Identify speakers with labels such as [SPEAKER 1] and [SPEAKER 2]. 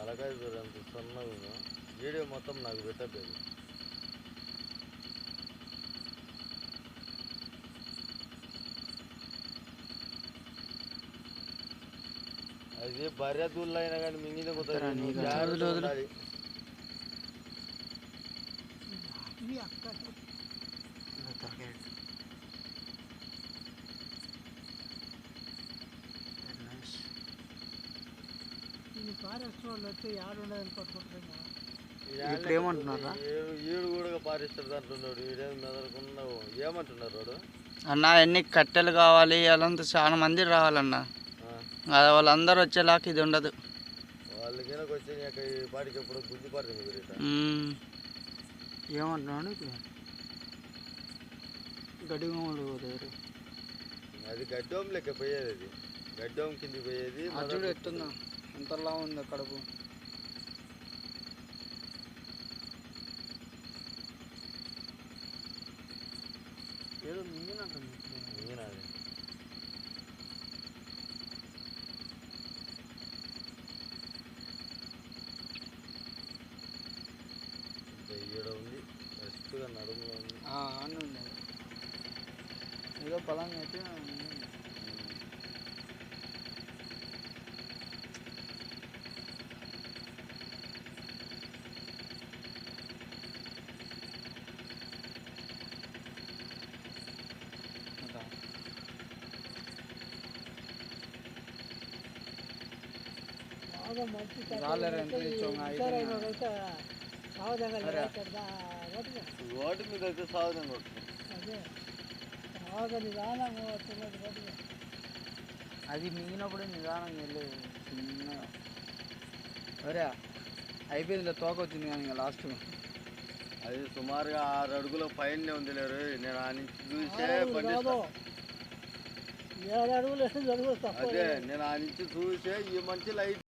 [SPEAKER 1] తలకాయ చూడు అంత సన్నగా. వీడియో మొత్తం నాకు పెట్టలేదు అది భార్య దూళ్ళు అయినా కానీ మింగిన కుదరదు
[SPEAKER 2] దగ్గర.
[SPEAKER 1] జాగ్రత్తగా
[SPEAKER 2] వదిలు, వదిలు.
[SPEAKER 1] ఉండాలి.
[SPEAKER 3] ఇవి అక్క ఈ ఫారెస్ట్ వాళ్ళు వచ్చి ఆడుండదని పట్టుకుంటారేమో
[SPEAKER 1] ఈ
[SPEAKER 2] ఇప్పుడు ఏమంటున్నారా?
[SPEAKER 1] ఈడు- కూడా ఏమంటున్నారు వాడు?
[SPEAKER 2] అన్న ఎన్ని కట్టెలు కావాలి? వాళ్ళంతా చాలా మంది రావాలన్న. అది వాళ్ళందరూ వచ్చేలాగా ఇది ఉండదు.
[SPEAKER 1] వాళ్ళకి వచ్చి ఇక ఈ పాటికి ఎప్పుడు గుద్ది పడుతుంది వీరిట
[SPEAKER 2] మ్మ్. ఏమంటున్నాడు ఇప్పుడు పోతారు
[SPEAKER 1] అది గడ్డోం లెక్క పోయేది అది. గడ్డోం కిందికి పోయేది
[SPEAKER 2] చూడు ఎంతలా ఉంది కడుపు. ఏదో మింగినట్టుంది
[SPEAKER 1] మింగినది. ఇంకా ఈడ ఉంది రెస్ట్గా నడుములో ఉంది.
[SPEAKER 2] అని ఉంది ఏదో పొలంగా అయితే
[SPEAKER 1] రోడ్డు మీద అయితే సాగుతుంది కొడుతుంది
[SPEAKER 3] అదే
[SPEAKER 2] మింగినప్పుడు నిదానంగా వెళ్ళేది అయిపోయింది తోక వచ్చింది కానీ ఇంకా లాస్ట్
[SPEAKER 1] అది సుమారుగా ఆరు అడుగుల పైన ఉంది లేరు నేను ఆ నుంచి చూసే అదే నేను ఆ నుంచి చూసే ఈ మంచి లైట్